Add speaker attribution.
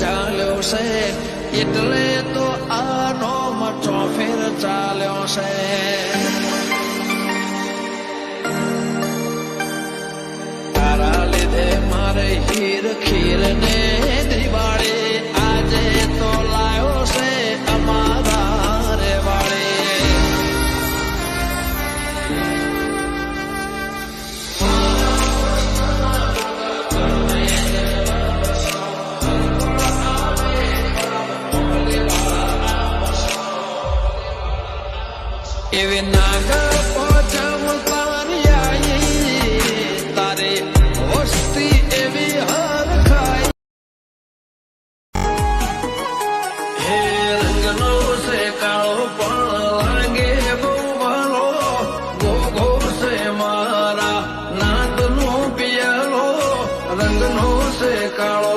Speaker 1: ચાલ્યો છે. એટલે તો આનો મઠો ફેર ચાલ્યો છે. તારા લીધે મારે હીર ખીર એવી નાગર પોચમ તારી વસ્તી એવી હર ખાઈ. રંગનો છે કાળો પણ લાગે બહુ ભાલો ગોગો મારા નાદનો પિયાલો રંગનો છે કાળો